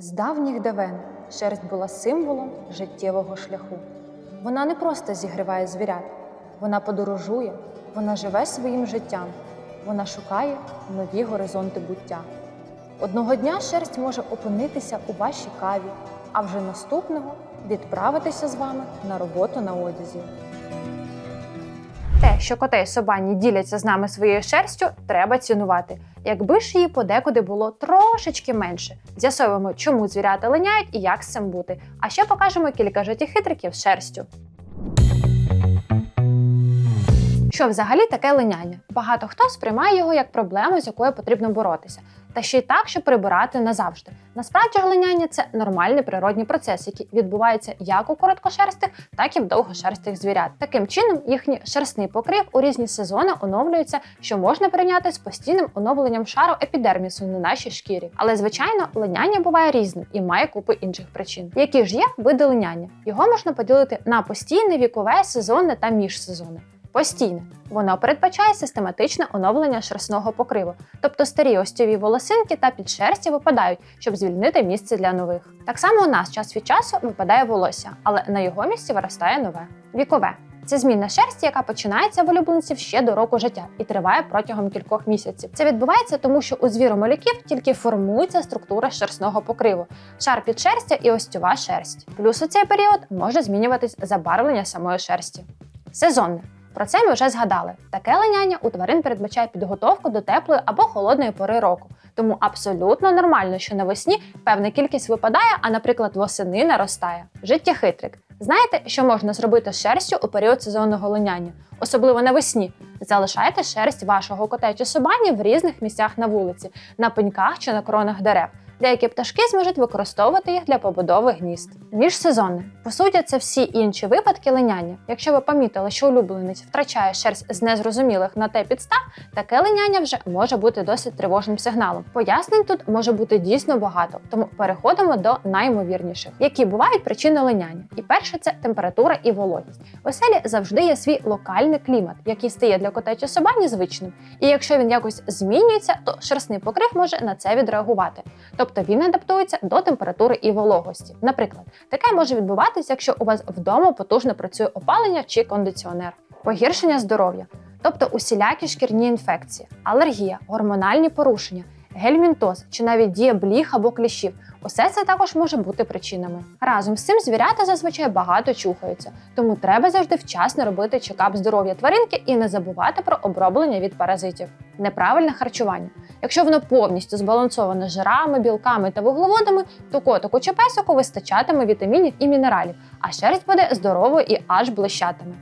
З давніх давен шерсть була символом життєвого шляху. Вона не просто зігріває звірят, вона подорожує, вона живе своїм життям, вона шукає нові горизонти буття. Одного дня шерсть може опинитися у вашій каві, а вже наступного відправитися з вами на роботу на одязі. Що котей собані діляться з нами своєю шерстю, треба цінувати. Якби ж її подекуди було трошечки менше. З'ясовуємо, чому звірята линяють і як з цим бути. А ще покажемо кілька життєхитриків з шерстю. Що взагалі таке линяння? Багато хто сприймає його як проблему, з якою потрібно боротися. Та ще й так, щоб прибирати назавжди. Насправді ж линяння це нормальний природній процес, який відбувається як у короткошерстих, так і в довгошерстих звірят. Таким чином, їхній шерстний покрив у різні сезони оновлюється, що можна порівняти з постійним оновленням шару епідермісу на нашій шкірі. Але звичайно, линяння буває різним і має купи інших причин. Які ж є види линяння? Його можна поділити на постійне, вікове, сезонне та міжсезонне. Постійне воно передбачає систематичне оновлення шерстного покриву, тобто старі остьові волосинки та підшерсті випадають, щоб звільнити місце для нових. Так само у нас час від часу випадає волосся, але на його місці виростає нове. Вікове це зміна шерсті, яка починається в улюбленців ще до року життя і триває протягом кількох місяців. Це відбувається тому, що у звіромоляків тільки формується структура шерстного покриву, шар підшерстя і остьова шерсть. Плюс у цей період може змінюватись забарвлення самої шерсті. Сезонне. Про це ми вже згадали. Таке линяння у тварин передбачає підготовку до теплої або холодної пори року. Тому абсолютно нормально, що навесні певна кількість випадає, а, наприклад, восени наростає. Життя хитрик. Знаєте, що можна зробити з шерстю у період сезонного линяння, особливо навесні? Залишайте шерсть вашого кота чи собані в різних місцях на вулиці, на пеньках чи на кронах дерев. Деякі пташки зможуть використовувати їх для побудови гнізд. Міжсезонне. По суті, це всі інші випадки линяння. Якщо ви помітили, що улюбленець втрачає шерсть з незрозумілих на те підстав, таке линяння вже може бути досить тривожним сигналом. Пояснень тут може бути дійсно багато, тому переходимо до наймовірніших, які бувають причини линяння. І перше це температура і вологість. В оселі завжди є свій локальний клімат, який стає для кота чи собані звичним. І якщо він якось змінюється, то шерстний покрив може на це відреагувати. Тобто він адаптується до температури і вологості. Наприклад, таке може відбуватися, якщо у вас вдома потужно працює опалення чи кондиціонер, погіршення здоров'я, тобто усілякі шкірні інфекції, алергія, гормональні порушення. Гельмінтоз чи навіть дія бліг або кліщів усе це також може бути причинами. Разом з цим звірята зазвичай багато чухаються, тому треба завжди вчасно робити чекап здоров'я тваринки і не забувати про оброблення від паразитів. Неправильне харчування. Якщо воно повністю збалансоване жирами, білками та вуглеводами, то котику чи песику вистачатиме вітамінів і мінералів, а шерсть буде здоровою і аж блищатиме.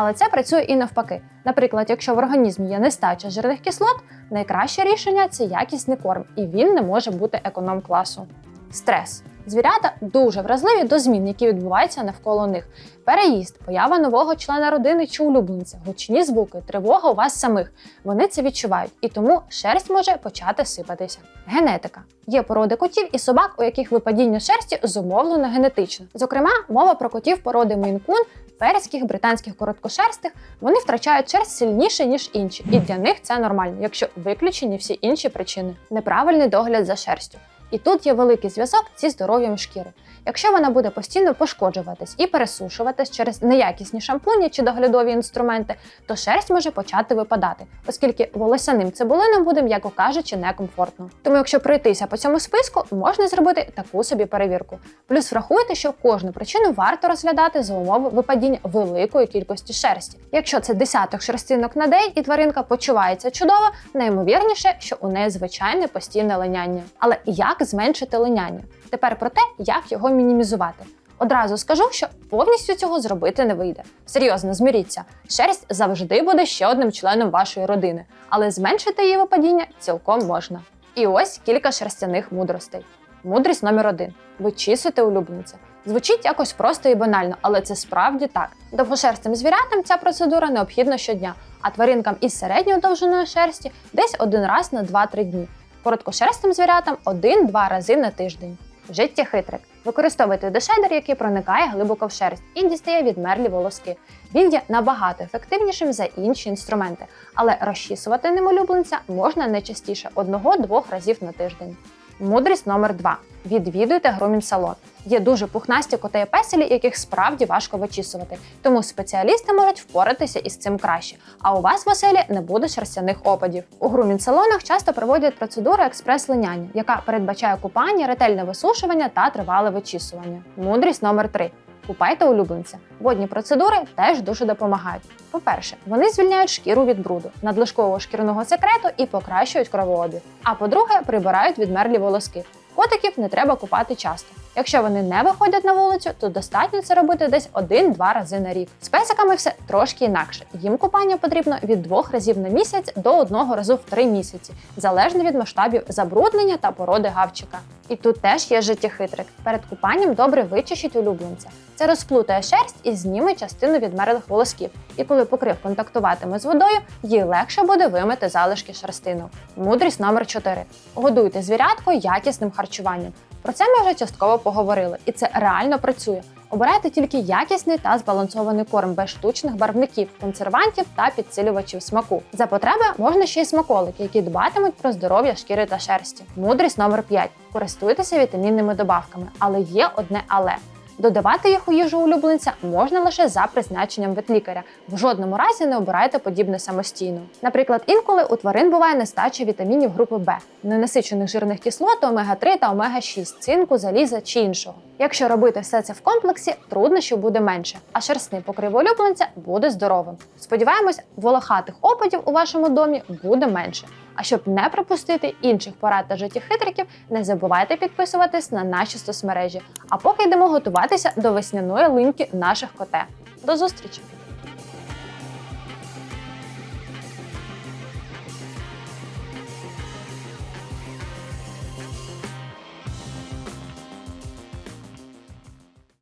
Але це працює і навпаки. Наприклад, якщо в організмі є нестача жирних кислот, найкраще рішення це якісний корм, і він не може бути економ класу. Стрес. Звірята дуже вразливі до змін, які відбуваються навколо них. Переїзд, поява нового члена родини чи улюбленця, гучні звуки, тривога у вас самих. Вони це відчувають, і тому шерсть може почати сипатися. Генетика. Є породи котів і собак, у яких випадіння шерсті зумовлено генетично. Зокрема, мова про котів породи Мейн-кун, перських, британських короткошерстих, вони втрачають шерсть сильніше, ніж інші, і для них це нормально, якщо виключені всі інші причини. Неправильний догляд за шерстю. І тут є великий зв'язок зі здоров'ям шкіри. Якщо вона буде постійно пошкоджуватись і пересушуватись через неякісні шампуні чи доглядові інструменти, то шерсть може почати випадати, оскільки волосяним цибулинам буде, м'яко кажучи, некомфортно. Тому, якщо пройтися по цьому списку, можна зробити таку собі перевірку. Плюс врахуйте, що кожну причину варто розглядати за умови випадіння великої кількості шерсті. Якщо це десяток шерстинок на день і тваринка почувається чудово, наймовірніше, що у неї звичайне постійне линяння. Але як зменшити линяння? Тепер про те, як його мінімізувати. Одразу скажу, що повністю цього зробити не вийде. Серйозно, зміріться, шерсть завжди буде ще одним членом вашої родини, але зменшити її випадіння цілком можна. І ось кілька шерстяних мудростей. Мудрість номер один: вичісуйте улюбленця. Звучить якось просто і банально, але це справді так. Довгошерстим звірятам ця процедура необхідна щодня, а тваринкам із середньою довжиною шерсті десь один раз на 2-3 дні. Короткошерстим звірятам один-два рази на тиждень. Життя хитрик. Використовуйте дешедер, який проникає глибоко в шерсть і дістає відмерлі волоски. Він є набагато ефективнішим за інші інструменти, але розчісувати ним улюбленця можна не частіше одного-двох разів на тиждень. Мудрість номер 2. Відвідуйте грумінг салон. Є дуже пухнасті коти і песелі, яких справді важко вичісувати, тому спеціалісти можуть впоратися із цим краще. А у вас в оселі не буде шерстяних опадів. У грумінг салонах часто проводять процедуру експрес-линяння, яка передбачає купання, ретельне висушування та тривале вичісування. Мудрість номер 3. Купайте улюбленця. Водні процедури теж дуже допомагають. По-перше, вони звільняють шкіру від бруду, надлишкового шкірного секрету і покращують кровообіг. А по-друге, прибирають відмерлі волоски. Котиків не треба купати часто. Якщо вони не виходять на вулицю, то достатньо це робити десь один-два рази на рік. З песиками все трошки інакше. Їм купання потрібно від двох разів на місяць до одного разу в три місяці, залежно від масштабів забруднення та породи гавчика. І тут теж є життєхитрик. Перед купанням добре вичищіть улюбленця. Це розплутає шерсть і зніме частину відмерлих волосків. І коли покрив контактуватиме з водою, їй легше буде вимити залишки шерстину. Мудрість номер 4. Годуйте звірятко якісним харчуванням. Про це ми вже частково поговорили, і це реально працює. Обирайте тільки якісний та збалансований корм без штучних барвників, консервантів та підсилювачів смаку. За потреби можна ще й смаколики, які дбатимуть про здоров'я шкіри та шерсті. Мудрість номер 5. Користуйтеся вітамінними добавками, але є одне але. Додавати їх у їжу улюбленця можна лише за призначенням ветлікаря. В жодному разі не обирайте подібне самостійно. Наприклад, інколи у тварин буває нестача вітамінів групи Б, ненасичених жирних кислот, омега-3 та омега-6, цинку, заліза чи іншого. Якщо робити все це в комплексі, труднощів буде менше, а шерстний покрив улюбленця буде здоровим. Сподіваємось, волохатих опадів у вашому домі буде менше. А щоб не пропустити інших порад та життєхитриків, не забувайте підписуватись на наші соцмережі. А поки йдемо готуватися до весняної линьки наших коте. До зустрічі!